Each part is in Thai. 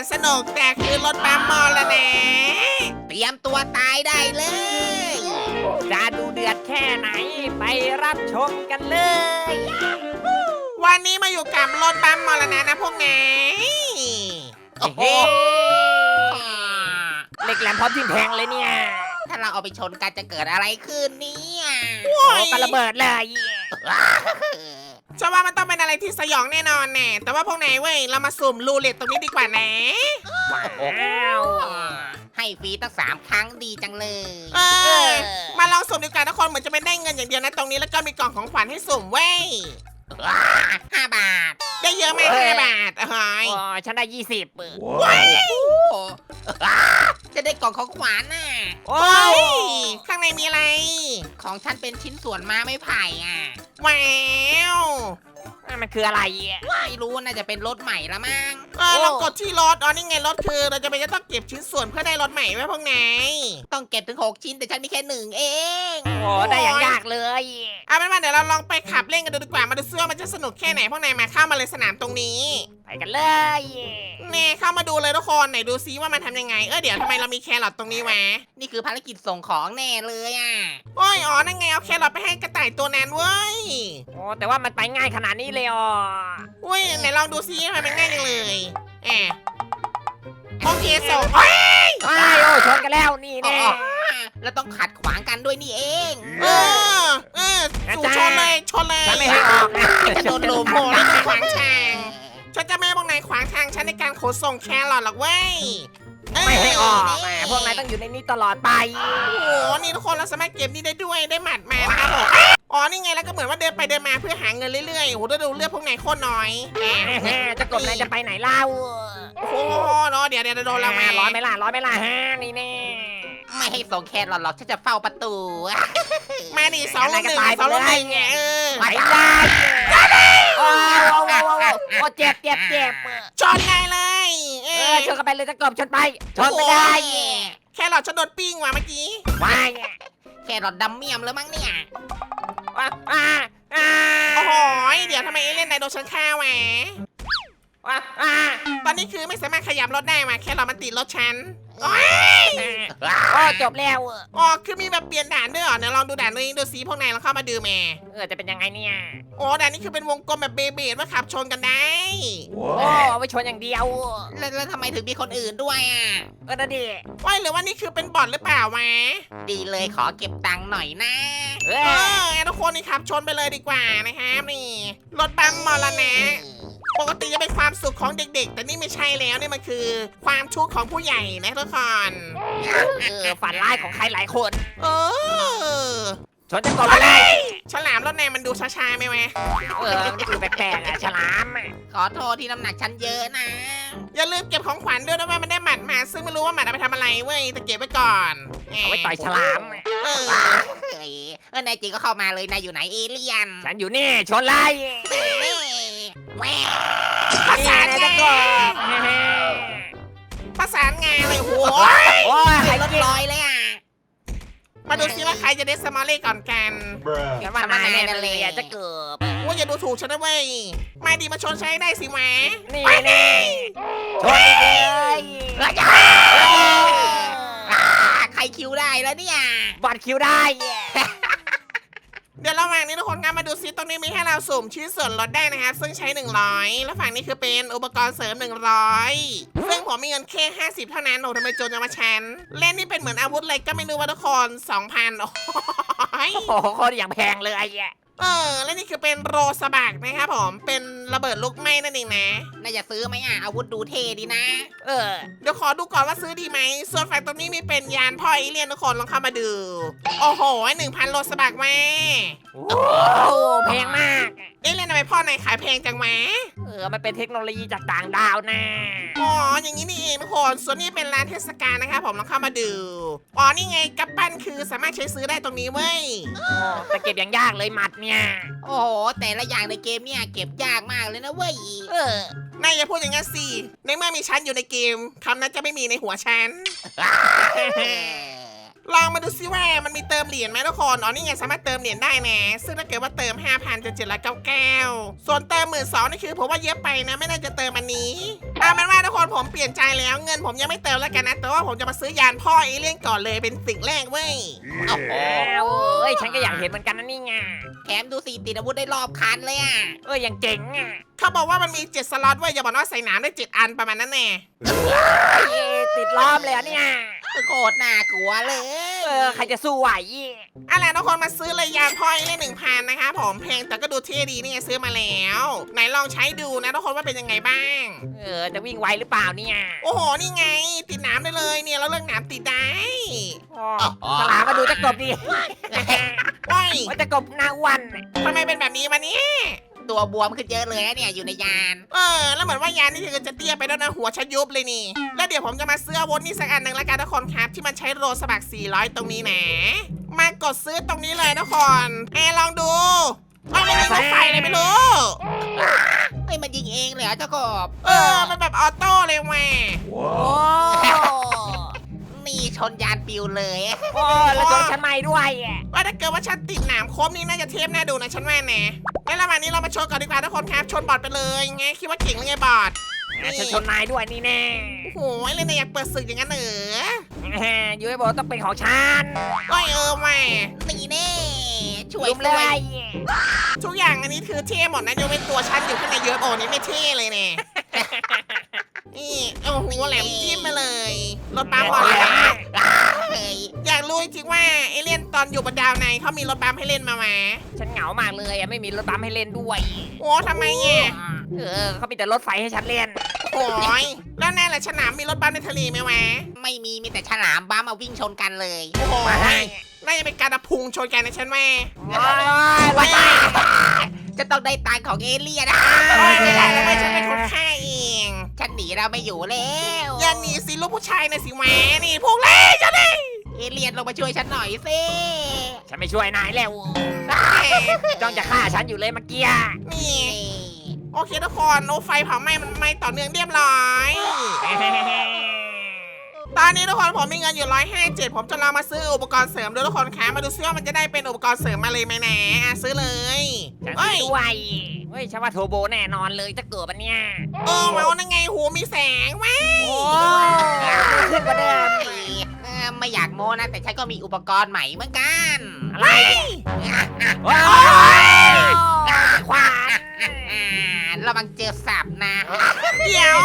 นสนุกแต่คือรถบัมมอลแล้วนะเตรียมตัวตายได้เลย จะดูเดือดแค่ไหนไปรับชมกันเลย วันนี้มาอยู่กับรถบัมมอลนะนะพวกนายโอ้โหเหล็กแหลมพร้อมทิ่มแทงเลยเนี่ยถ้าเราเอาไปชนกันจะเกิดอะไรขึ้นเนี่ยโอ้กระเบิดเลย ฉันว่ามันต้องเป็นอะไรที่สยองแน่นอนแน่แต่ว่าพวกนายเว้ยเรามาสุ่มรูเล็ตตรงนี้ดีกว่านะว้าวให้ฟรีตั้งสามครั้งดีจังเลยเออมาลองสุ่มดีกว่าทุกคนเหมือนจะไม่ได้เงินอย่างเดียวนะตรงนี้แล้วก็มีกล่องของขวัญให้สุ่มเว้ย ห้าบาท ได้เยอะไหมห้าบาทเฮ้ยโอ้ฉันได้ยี่สิบโอ้โหจะได้กล่องของขวัญน่ะโอ้เฮ้ยข้างในมีอะไร ของฉันเป็นชิ้นส่วนไม้ไม่ไผ่อะว้าวมันคืออะไรอะ ไม่รู้น่าจะเป็นรถใหม่ละมั้งเออเรากดที่รถอ๋อนี่ไงรถคือเราจะไปจะต้องเก็บชิ้นส่วนเพื่อได้รถใหม่ไว้พวกนายต้องเก็บถึง6ชิ้นแต่ฉันมีแค่หนึ่งเอง โอ้ได้อย่างยาก เลยเอาเป็นว่าเดี๋ยวเราลองไปขับเล่นกันดูดีกว่ามาดูซิว่ามันจะสนุกแค่ไหนพวกนายมาเข้ามาเลยสนามตรงนี้ไปกันเลยเน่เข้ามาดูเลยทุกคนไหนดูซิว่ามันทำยังไงเออเดี๋ยวทำไมเรามีแครอทตรงนี้วะนี่คือภารกิจส่งของแน่เลยอะโอ้ยอ๋อนั่นไงเอาแครอทไปให้กระต่ายตัวนั้นเว้ยโอ้แต่ว่ามันไปง่ายขนาดนี้เลยอ๋ออุ้ยไหนลองดูซิทำไมมันง่ายจังเลยแอบโอเคส่งเอ้ยว้ายโอ้ชนกันแล้วนี่อ๋อแน่แล้วต้องขัดขวางกันด้วยนี่เอง เออเออ สู่ชนเลยชนเลยฉันไม่ให้ออกนะจะโดนลุมโอ้แล้วจะขวางทาง ฉันจะไม่ให้พวกนายขวางทางฉันในการขนส่งแครอทหรอกเว้ยเอ้ยไม่ให้ออกแหมพวกนายต้องอยู่ในนี้ตลอดไป โอ้โห นี่ทุกคนเราสามารถเก็บนี่ได้ด้วย ได้หมัดมานะครับผมอ๋อ นี่ไง แล้วก็เหมือนว่าเดินไปเดินมาเพื่อหาเงินเรื่อยๆ โอ้โหดูเลือดพวกนายโคตรน้อยแหมจะกดนายจะไปไหนเล่า โอ้โหเนาะเดี๋ยวเดี๋ยวโดนเรามาร้อยไหมล่ะ ร้อยไหมล่ะฮะนี่แน่ ไม่ให้ส่งแครอทหรอกฉันจะเฝ้าประตู มาดิสองลูกหนึ่งสองลูกหนึ่งไงเออไปได้โอ้โอ้โอ้โอ้โอ้เจ็บเจ็บเจ็บชนนายเลย เอเอออชนกันไปเลยจะกบชนไปชนไม่ได้แครอทฉันโดนปิ้งว่ะเมื่อกี้ว้ายแครอทดำเมียมแล้วมั้งเนี่ย ว้าว้าว้าโอ้โหเดี๋ยวทำไมเอเล่นนายโดนฉันฆ่าแหวะว้าว้าตอนนี้คือไม่สามารถขยับรถได้มาแครอทมันติดรถฉัน โอ้ยโอ้จบแล้วอ๋อคือมีแบบเปลี่ยนด่านด้วยเหรอเดี๋ยวลองดูด่านนี้ดูซิพวกนายลองเข้ามาดูแม่เออจะเป็นยังไงเนี่ย โอ้ด่านนี้คือเป็นวงกลมแบบเบเบดว่าขับชนกันได้ โอ้เอาไปชนอย่างเดียวแล้วแล้วทำไมถึงมีคนอื่นด้วยอะ เออนั่นดิว่าหรือว่านี่คือเป็นบอทหรือเปล่าวะดีเลยขอเก็บตังค์หน่อยนะเอเอออทุกคนนี่ขับชนไปเลยดีกว่านะครับนี่รถบัมมอลนะ ปกติจะเป็นความสุขของเด็กๆ แต่นี่ไม่ใช่แล้วนี่มันคือ ความทุกข์ของผู้ใหญ่นะทุกคนเออฝันร้ายของใครหลายคน เออชนจะกบไปเลยฉลามรถแนมันดูช้าๆไหมวะเออมันดูแปลกๆอะฉลามอะขอโทษที่น้ำหนักฉันเยอะนะ อย่าลืมเก็บของขวัญด้วยนะว่ามันได้หมัดมา ซึ่งไม่รู้ว่าหมัดเอาไปทำอะไรเว้ยแต่เก็บไว้ก่อนแหมเอาไว้ต่อยฉลามอะเออเฮ้ยเออนายจริงก็เข้ามาเลยนายอยู่ไหนเอเลี่ยนฉันอยู่นี่ชนไล่แหว ประสานนี่งานะนจะกบประสานงานเลยโอ้โหโอ้ยใครรถเก่งลอยเลยอะ มาดูซิว่าใครจะได้สมอลเล่ก่อนกัน Bruh. ฉันว่านายแน่เลยอะจะเกิบว่าอย่าดูถูกฉันนะเว้ยมาดีมาชนใช้ได้สิแหมนี่นี่ชนอีกเลยอ่าใครคิวได้แล้วเนี่ยบอดคิวได้ เเดี๋ยวระหว่างนี้ทุกคนงั้นมาดูซิตรงนี้มีให้เราสุ่มชิ้นส่วนลดได้นะครับ ซึ่งใช้ 100 แล้วฝั่งนี้คือเป็นอุปกรณ์เสริม 100 ซึ่งผมมีเงินแค่ 50 เท่านั้นโอ้ทำไมโจรจะมาชันเล่นนี่เป็นเหมือนอาวุธเลยก็ไม่รู้ว่าทุกคน 2,000โอ้ยโอ้โหโคตรอย่างแพงเลยอะ เออ และนี่คือเป็นโรสบักนะครับผม เป็นระเบิดลูกไหม้นั่นเองนะ น่าจะซื้อไหมอะอาวุธดูเท่ดีนะ เออ เดี๋ยวขอดูก่อนว่าซื้อดีไหม ส่วนฝั่งตรงนี้มีเป็นยานพ่อเอเลี่ยนทุกคนลองเข้ามาดู โอ้โหหนึ่งพันโรสบักแม่โอ้แพงมาก เอเลี่ยนทำไมพ่อนายขายแพงจังแหมเออ มันเป็นเทคโนโลยีจากต่างดาวนะ อ๋อ คนส่วนนี้เป็นร้านเทศกาลนะครับผมลองเข้ามาดูอ๋อนี่ไงกัปปั้นคือสามารถใช้ซื้อได้ตรงนี้เว้ยแต่เก็บอย่างยากเลยหมัดเนี่ย โอ้โห แต่ละอย่างในเกมเนี่ยเก็บยากมากเลยนะเว้ย เออนายอย่าพูดอย่างนั้นสิ ในเมื่อมีฉันอยู่ในเกมคำนั้นจะไม่มีในหัวฉัน ลองมาดูซิว่ามันมีเติมเหรียญไหมทุกคน อ๋อนี่ไงสามารถเติมเหรียญได้นะ ซึ่งถ้าเกิดว่าเติม 5,000จะ799ส่วนเติมหมื่นสองนี่คือผมว่าเยอะไปนะ ไม่น่าจะเติมอันนี้ เอาเป็นว่าทุกคนผมเปลี่ยนใจแล้วเงินผมยังไม่เติมแล้วกันนะ แต่ว่าผมจะมาซื้อยานพ่อเอเลี่ยนก่อนเลยเป็นสิ่งแรกเว้ย โอ้โหอ้าวเอ้ยฉันก็อยากเห็นเหมือนกันนะนี่ไงแถมดูสิติดอาวุธได้รอบคันเลยอะ เอ้ยยังเจ๋งอะเขาบอกว่ามันมี7สล็อตเว้ยอย่าบอกว่าใส่หนามได้7อันประมาณนั้นแน่เอ้ยติดล้อมเลยอะเนี่ยโคตรน่ากลัวเลยเออใครจะสู้ไหวอะไรทุกคนมาซื้อเลยยานพ่อเอเลี่ยนหนึ่งพันนะคะผมแพงแต่ก็ดูเท่ดีนี่ไงซื้อมาแล้ว ไหนลองใช้ดูนะทุกคนว่าเป็นยังไงบ้าง เออจะวิ่งไวหรือเปล่าเนี่ยโอ้โหนี่ไง ติดหน้ำได้เลยเนี่ยแล้วเรื่องหน้ำติดได้อ๋อฉลามมาดูจะกบดิว้ายว่าจะกบหน้าอ้วันทำไมเป็นแบบนี้วะเนี่ย ตัวบวมขึ้นเยอะเลยนะเนี่ยอยู่ในยาน เออ แล้วเหมือนว่ายานนี่คือจะเตี้ยไปแล้วนะหัวชะยุบเลยนี่ แล้วเดี๋ยวผมจะมาซื้ออาวุธนี่สักอันหนึ่งละกันทุกคนครับ ที่มันใช้โรสบัก400 ตรงนี้นะ มากดซื้อตรงนี้เลยทุกคนแอร์ลองดูเอ้ยมันยิงรถไฟเลยไม่รู้ เฮ้ยมันยิงเองเลยเหรอเจ้ากบเออ มันแบบออโต้เลยแหว่ะโอ้นี่ชนยานปิวเลย โอ้แล้วโดนฉันไม่ด้วยอะว่าถ้าเกิดว่าฉันติดหนามคมนี่น่าจะเทพน่าดูนะฉันว่าแน่ ในระหว่างนี้เรามาชนก่อนดีกว่าทุกคนครับชนบอดไปเลยไงคิดว่าเก่งหรือไงบอดอะฉันชนนายด้วยนี่แน่โอ้โหเล่นในอยากเปิดศึกอย่างนั้นเหรอยูไอโบต้องเป็นของฉันก็เออแหม่นี่แน่ช่วยลุมเลด้วยยทุกอย่างอันนี้คือเท่หมดนะยกเว้นตัวฉันอยู่ข้างในเยอะโอ้นี่ไม่เท่เลยแน่นี่โอ้โหแหลมจิ้มมาเลยรถบัมบอลนะเฮ้ ยอยากรู้จริงๆว่าเอเลี่ยนตอนอยู่บนดาวในเขามีรถบัมให้เล่นมาไหมฉันเหงามากเลยอะไม่มีรถบัมให้เล่นด้วย โอ้ทำไมเนี่ยเออเขามีแต่รถไฟให้ฉันเล่น โอ้ยแล้วแน่แหละฉนามมีรถบัมในทะเลไหมวะไม่มีมีแต่ฉลามบ้ามาวิ่งชนกันเลยโอ้โหมาให้น่าจะเป็นการตะพุงชนกันนะฉันแม่โอ้ยว่าไปจะต้องได้ตังค์ของเอเลี่ยนนะโอ้ยไม่ได้แล้วไม่ฉันเป็นคนฆ่าเอง ฉันหนีเราไม่อยู่แล้วอย่าหนีสิลูกผู้ชายนะสิแหม่นี่พวกเล่จะได้เอเลี่ยนลงมาช่วยฉันหน่อยสิฉันไม่ช่วยนายแล้วจ้องจะฆ่าฉันอยู่เลยเมื่อกี้นี่นี่ โอเคทุกคนโอไฟเผาไหม้มันไหม้ต่อเนื่องเรียบร้อยตอนนี้ทุกคนผมมีเงินอยู่ร้อยห้าเจ็ดผมจะลองมาซื้ออุปกรณ์เสริมด้วยทุกคนคะมาดูซิว่ามันจะได้เป็นอุปกรณ์เสริมมาเลยไหมนะอะซื้อเลยฉันเอ้ยด้วย เฮ้ยฉันว่าโทโบแน่นอนเลยจะเกิดปันเนี่ยเออมาว่านั่นไงหูมีแสงว้าโอ้ขึ้นกว่าเดิมเออไม่อยากโม้นะ แต่ฉันก็มีอุปกรณ์ใหม่เหมือนกัน อะไรว้าวขวานอ่าระวังเจอสับนะ เดี๋ยว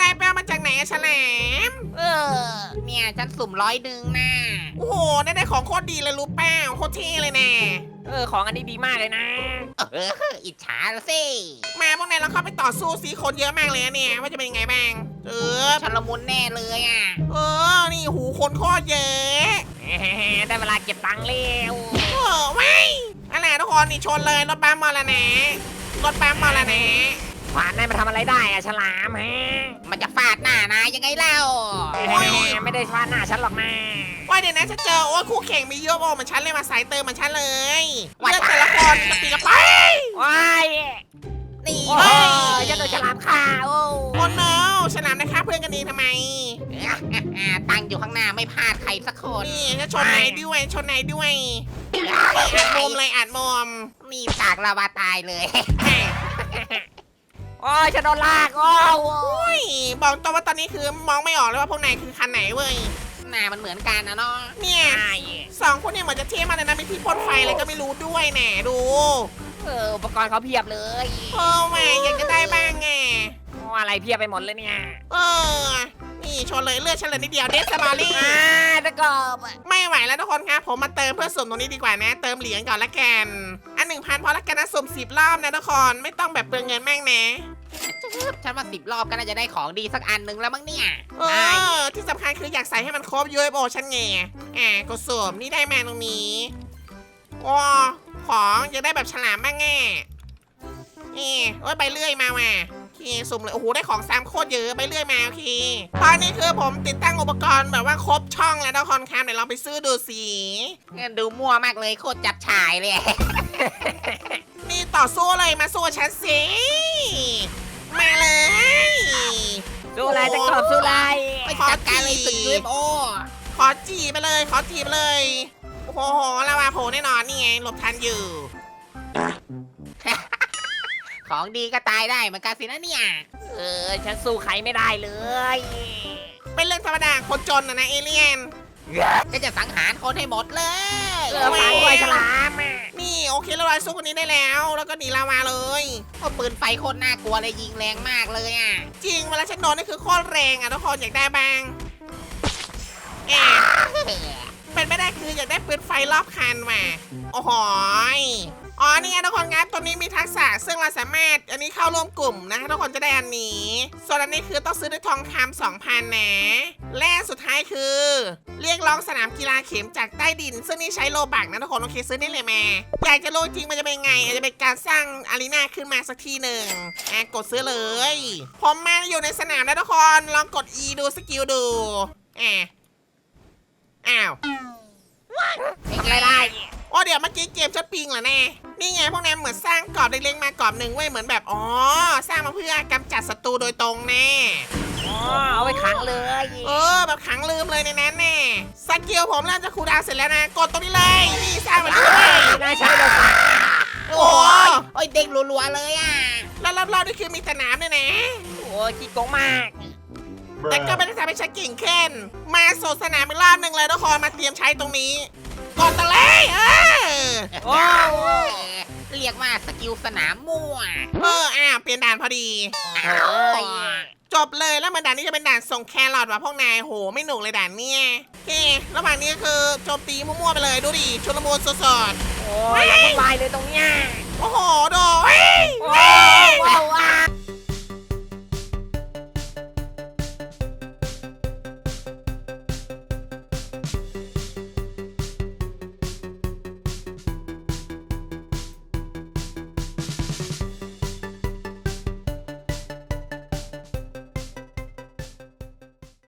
นายไปเอามาจากไหนอะฉลามเออ เนี่ยฉันสุ่มร้อยหนึ่งนะ โอ้โหได้ได้ของโคตรดีเลยรู้เป้าโคตรเท่เลยแน่เออของอันนี้ดีมากเลยนะ เอออิจฉาละสิ มาพวกนายเราเข้าไปต่อสู้สีคนเยอะมากเลยอะเนี่ยว่าจะเป็นยังไงบ้างเออชนละมุนแน่เลยอะ เออ นี่หูคนโคตรเยอะได้เวลาเก็บตังค์แล้วโอ้ไม่อะไรทุกคนนี่ชนเลยรถบัมมาแล้วนะรถบัมมาแล้วนะ ขวานนายมาทำอะไรได้อะฉลามฮะมันจะฟาดหน้านายยังไงเล่าไม่ได้ฟาดหน้าฉันหรอกนะ ว่าเดี๋ยวนะจะเจอโอ้ยคู่แข่งมีเยอะโอ้เหมือนฉันเลยมาสายเติมเหมือนฉันเลยเลือกแต่ละคนกระปีกระไปว้ายนี่โอ้โหจะโดนฉลามฆ่าโอ้โอ้โนฉลามนะคะเพื่อนกันเองทำไมอ่าตังค์อยู่ข้างหน้าไม่พลาดใครสักคนนี่จะชนไหนด้วยชนไหนด้วยอัดมุมเลยอัดมุมนี่ตากลาวาตายเลยแหม่ โอ้ยจะโดนลากโอ้โหโอ้ยบอกตัวว่าตอนนี้คือมองไม่ออกเลยว่าพวกนายคือคันไหนเว้ย หน้ามันเหมือนกันนะเนาะเนี่ยใช่สองคนเนี่ยเหมือนจะเท่มากเลยนะมีที่พ่นไฟอะไรก็ไม่รู้ด้วยแหน่ดูเอออุปกรณ์เขาเพียบเลยเออแหม่อยากจะได้บ้างไงโอ้อะไรเพียบไปหมดเลยเนี่ยเออ นี่ชนเลยเลือดฉันเลยนิดเดียวเดสบอรี่อ่าตะกบไม่ไหวแล้วทุกคนครับผมมาเติมเพื่อสุ่มตรงนี้ดีกว่านะ เติมเหรียญก่อนละกันอัน หนึ่งพันพอละกันนะสุ่มสิบรอบนะทุกคนไม่ต้องแบบเปลืองเงินแม่งนะฉันว่าสิบรอบก็น่าจะได้ของดีสักอันหนึ่งแล้วมั้งเนี่ยเออที่สำคัญคืออยากใส่ให้มันครบ UFO ฉันไงอะกดสุ่มนี่ได้มาตรงนี้ว้าของอยากได้แบบฉลามบ้างแง่เอ้โอ้ยใบเลื่อยมาว่ะโอ เคสุ่มเลย โอ้โห ได้ของซ้ำโคตรเยอะใบเลื่อยมาโอเคตอนนี้คือผมติดตั้งอุปกรณ์แบบว่าครบช่องแล้วทุกคนครับเดี๋ยวลองไปซื้อดูสิดูมั่วมากเลยโคตรจับฉายเลย นี่ต่อสู้เลยมาสู้ฉันสิมาเลยสู้อะไรตะกบสู้อะไรไปจัดการเลยสึกยูเอฟโอขอจีไปเลย ขอจีไปเลย โอ้โหลาวาโผล่แน่นอนนี่ไงหลบทันอยู่ ของดีก็ตายได้เหมือนกันสินะเนี่ย เออ ฉันสู้ใครไม่ได้เลย เป็นเรื่องธรรมดาคนจนนะนะเอเลี่ยนก็จะสังหารคนให้หมดเลยเออฟังด้วยฉลามอะนี่โอเคเราลอยสู้คนนี้ได้แล้ว แล้วก็หนีลาวาเลยโอ้ปืนไฟโคตรน่ากลัวเลยยิงแรงมากเลยอะ จริงเวลาฉันโดนนี่คือโคตรแรงอะทุกคนอยากได้บ้างแอะเป็นไม่ได้คืออยากได้ปืนไฟรอบคันว่ะ โอ้โหย อ๋อนี่ไงทุกคนครับตัวนี้มีทักษะซึ่งเราสามารถอันนี้เข้าร่วมกลุ่มนะทุกคนจะได้อันนี้ ส่วนอันนี้คือต้องซื้อด้วยทองคำสองพันนะและสุดท้ายคือ เรียกร้องสนามกีฬาเข็มจากใต้ดิน ซึ่งนี่ใช้โลบักนะทุกคนโอเคซื้อได้เลยแม่อยากจะรู้จริงมันจะเป็นไงอาจจะเป็นการสร้างอารีนาขึ้นมาสักทีหนึ่งอะกดซื้อเลยผมมาอยู่ในสนามแล้วทุกคนลองกด E ดูสกิลดูอะอ้าวไม่ได้ โอ้เดี๋ยวเมื่อกี้เกมชัดปิงเหรอแน่นี่ไงพวกนั้นเหมือนสร้างกรอบเล็กๆมากรอบหนึ่งไว้ยเหมือนแบบอ๋อสร้างมาเพื่อกำจัดศัตรูโดยตรงแน่อ๋อเอาไปขังเลยเออแบบขังลืมเลยในนั้นแน่สกิลผมเริ่มจะคูลดาวน์เสร็จแล้วนะกดตรงนี้เลยนี่สร้างมาด้วยน่าใช้เลยค่ะโอ้โหโอ้ยเด้งรัวๆเลยอะแล้วรอบๆนี่คือมีสนามด้วยนะโอ้ยขี้โกงมากแต่ก็ไม่ได้ทำให้ฉันเก่งขึ้นมาสดสนามอีกรอบหนึ่งเลยทุกคนมาเตรียมใช้ตรงนี้ กดตะเลยเออโอ้เรียกว่าสกิลสนามมั่วเอออ่าเปลี่ยนด่านพอดี อ้ยจบเลยแล้วมันด่านนี้จะเป็นด่านส่งแครอทว่ะพวกนายโหไม่หนุกเลยด่านเนี้ยโอเคระหว่างนี้ก็คือโจมตีมั่วๆไปเลยดูดิชุลมุนสดโอ้ยวุ่นวายเลยตรงเนี้ยๆโอ้โห โด